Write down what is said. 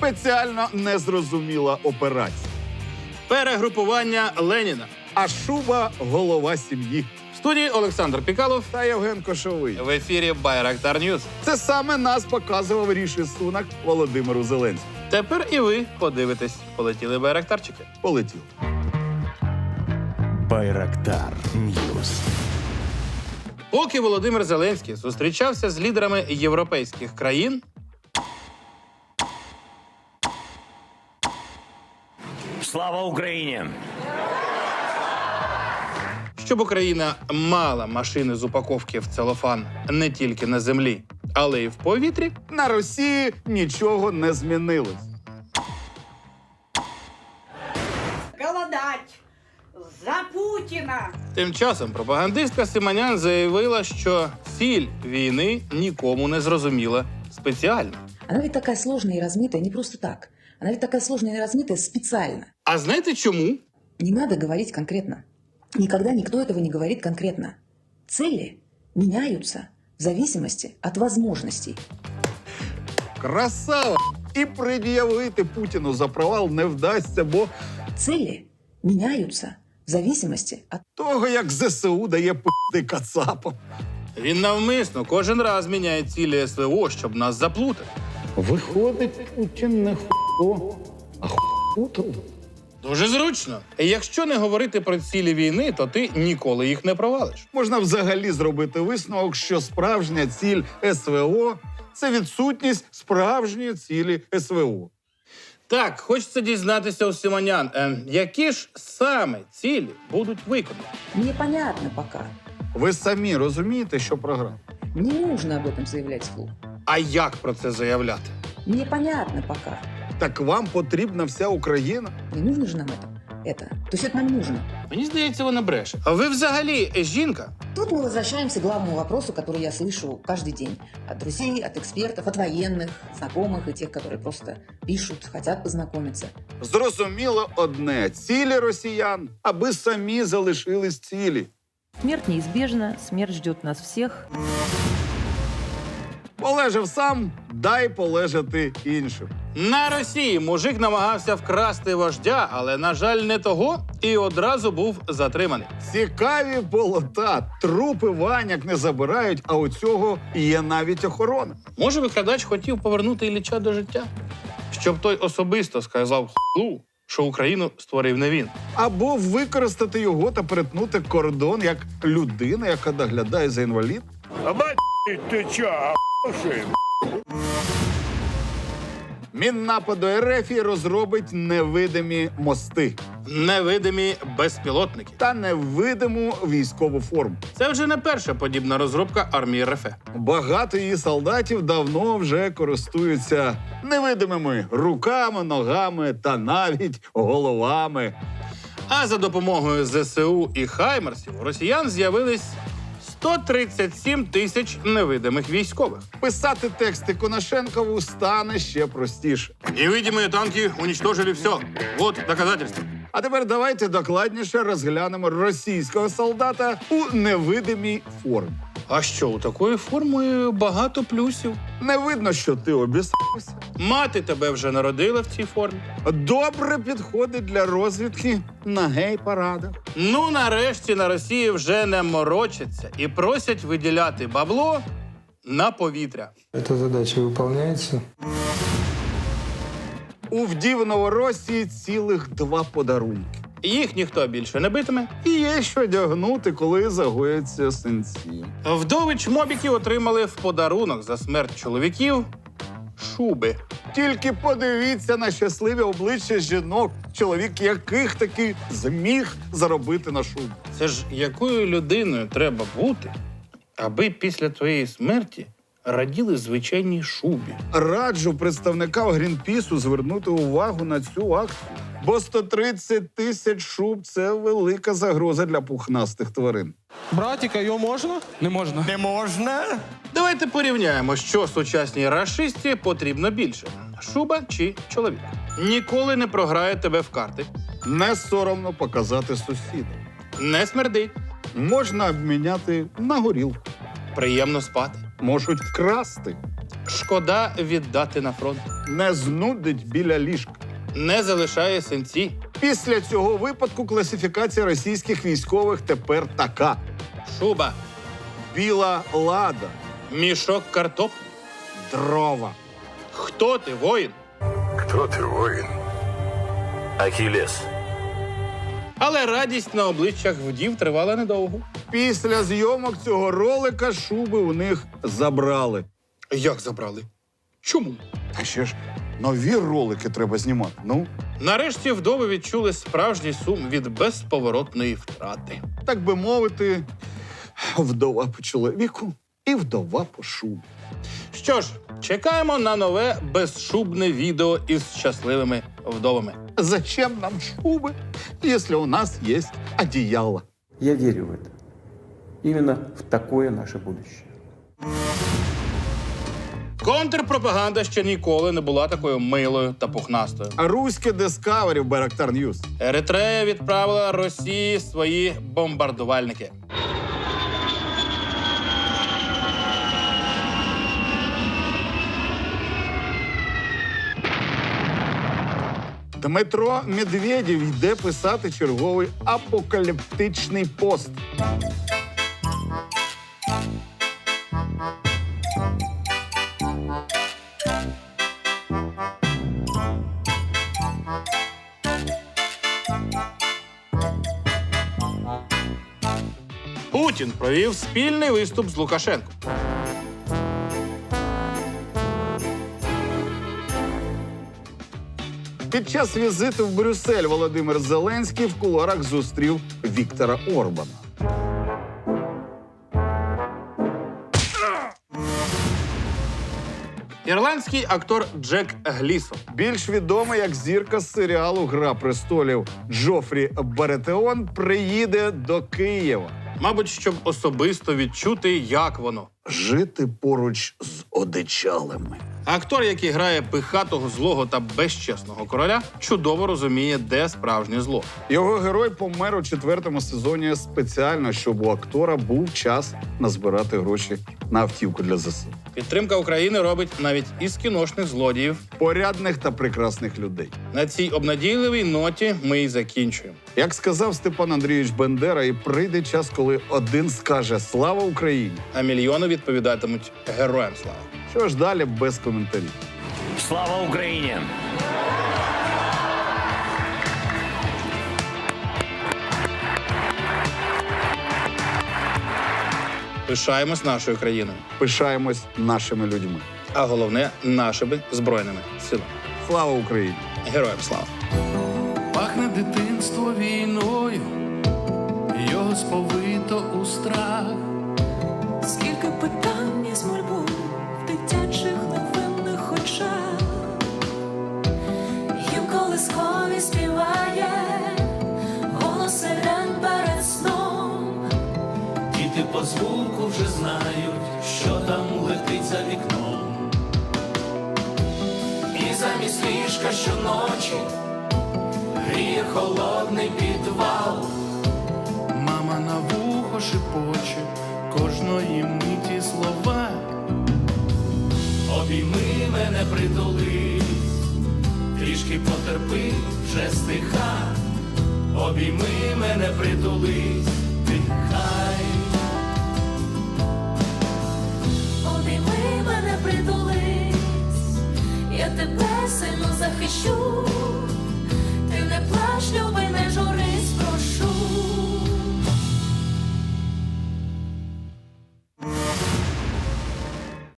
Спеціально незрозуміла операція. Перегрупування Леніна. А шуба голова сім'ї. В студії Олександр Пікалов. Та Євген Кошовий. В ефірі Байрактар Ньюз. Це саме нас показував Ріші Сунак Володимиру Зеленському. Тепер і ви подивитесь. Полетіли байрактарчики. Полетів. Байрактар Ньюс. Поки Володимир Зеленський зустрічався з лідерами європейських країн, Слава Україні! щоб Україна мала машини з упаковки в целофан не тільки на землі, але й в повітрі, На Росії нічого не змінилось. голодать за Путина. Тим часом пропагандистка Симонян заявила, що ціль війни нікому не зрозуміла спеціально. Она ведь такая сложная и размытая не просто так. Она ведь такая сложная и размытая специально. А знаєте чому? Не надо говорить конкретно. Никогда никто этого не говорит конкретно. Цели меняются в зависимости от возможностей. Красава! І пред'явити Путіну за провал не вдасться, бо Цели меняются в зависимости от того, як ЗСУ дає пи***ти кацапам. Він навмисно кожен раз міняє цілі СВО, щоб нас заплутати. Виходить, Путін не ху, а хутро. Дуже зручно. Якщо не говорити про цілі війни, то ти ніколи їх не провалиш. Можна взагалі зробити висновок, що справжня ціль СВО це відсутність справжньої цілі СВО. Так, хочеться дізнатися у Симонян, е, які ж саме цілі будуть виконані. непонятно пока. Ви самі розумієте, що програв. Не нужно об этом заявлять вслух. А як про це заявляти? Непонятно пока. Так вам потрібна вся Україна? Не нужно же нам это. Это. То есть это нам нужно. Мені здається, вона бреше. А ви взагалі жінка? Тут мы возвращаемся к главному вопросу, который я слышу каждый день. От друзей, от экспертов, от военных, знакомых и тех, которые просто пишут, хотят познакомиться. Зрозуміло одне: цілі росіян, аби самі залишились цілі. Смерть неизбежна, смерть ждет нас всех. Полежав сам, дай полежати іншим. На Росії мужик намагався вкрасти вождя, але, на жаль, не того і одразу був затриманий. Цікаві болота, трупи ваняк не забирають, а у цього є навіть охорона. Може, викрадач хотів повернути Ілліча до життя, щоб той особисто сказав хлу, що Україну створив не він. Або використати його та перетнути кордон як людина, яка доглядає за інвалід. А бать, ти чо? Міннападу РФ розробить невидимі мости Невидимі безпілотники. та невидиму військову форму. Це вже не перша подібна розробка армії РФ. Багато її солдатів давно вже користуються невидимими руками, ногами та навіть головами. А за допомогою ЗСУ і Хаймерсів у росіян з'явились 137 тисяч невидимих військових. Писати тексти Конашенкову стане ще простіше. Невидимые танки уничтожили все. Вот доказательства. А тепер давайте докладніше розглянемо російського солдата у невидимій формі. А що, у такої форми багато плюсів. Не видно, що ти обістався. Мати тебе вже народила в цій формі. Добре підходить для розвідки на гей-парадах. Ну, нарешті на Росії вже не морочаться і просять виділяти бабло на повітря. Эта задача выполняется. У вдів Новоросії цілих два подарунки. Їх ніхто більше не битиме. І є що одягнути, коли загояться синці. Вдови чмобіки отримали в подарунок за смерть чоловіків шуби. Тільки подивіться на щасливі обличчя жінок, чоловік яких таки зміг заробити на шубу. Це ж якою людиною треба бути, аби після твоєї смерті раділи звичайній шубі. Раджу представникам Грінпісу звернути увагу на цю акцію. Бо 130 тисяч шуб це велика загроза для пухнастих тварин. Братіка, його можна? Не можна. Не можна? Давайте порівняємо, що сучасній рашисті потрібно більше: шуба чи чоловік. Ніколи не програє тебе в карти, Не соромно показати сусідам. не смердить, Можна обміняти на горілку, приємно спати. Можуть вкрасти. Шкода віддати на фронт. не знудить біля ліжка. Не залишає синці. Після цього випадку класифікація російських військових тепер така: Шуба, біла лада, мішок картоплі. дрова. Хто ти, воїн? Хто ти, воїн? Ахілес. Але радість на обличчях вдів тривала недовго. Після зйомок цього ролика шуби у них забрали. Як забрали? Чому? Та ще ж нові ролики треба знімати. Ну, Нарешті вдови відчули справжній сум від безповоротної втрати. так би мовити, вдова по чоловіку і вдова по шубі. Що ж, чекаємо на нове безшубне відео із щасливими вдовами. Зачем нам шубы, если у нас есть одеяло? Я верю в это. Именно в такое наше будущее. Контрпропаганда ще ніколи не була такою милою та пухнастою. Руське Discovery в Байрактар Ньюс. Еритрея відправила Росії свої бомбардувальники. Дмитро Медведєв йде писати черговий апокаліптичний пост. Путін провів спільний виступ з Лукашенком. Під час візиту в Брюссель Володимир Зеленський в кулуарах зустрів Віктора Орбана. Ірландський актор Джек Глісон. Більш відомий як зірка з серіалу Гра престолів Джофрі Баретеон приїде до Києва. Мабуть, щоб особисто відчути, як воно. Жити поруч з одичалими. Актор, який грає пихатого, злого та безчесного короля, чудово розуміє, де справжнє зло. Його герой помер у четвертому сезоні спеціально, щоб у актора був час назбирати гроші на автівку для ЗСУ. Підтримка України робить навіть із кіношних злодіїв. Порядних та прекрасних людей. На цій обнадійливій ноті ми і закінчуємо. Як сказав Степан Андрійович Бендера, і прийде час, коли один скаже Слава Україні! А мільйони відповідатимуть героям слава. Що ж далі без коментарів? Слава Україні! Пишаємось нашою країною, Пишаємось нашими людьми. а головне нашими збройними силами. Слава Україні! Героям слава! Пахне дитинство війною, його сповито у страх. По звуку вже знають, що там летить за вікном. І замість ліжка щоночі гріє холодний підвал. Мама на вухо шепоче кожної миті слова. Обійми мене притулись, трішки потерпи, вже стиха. Обійми мене притулись, сильно захищу.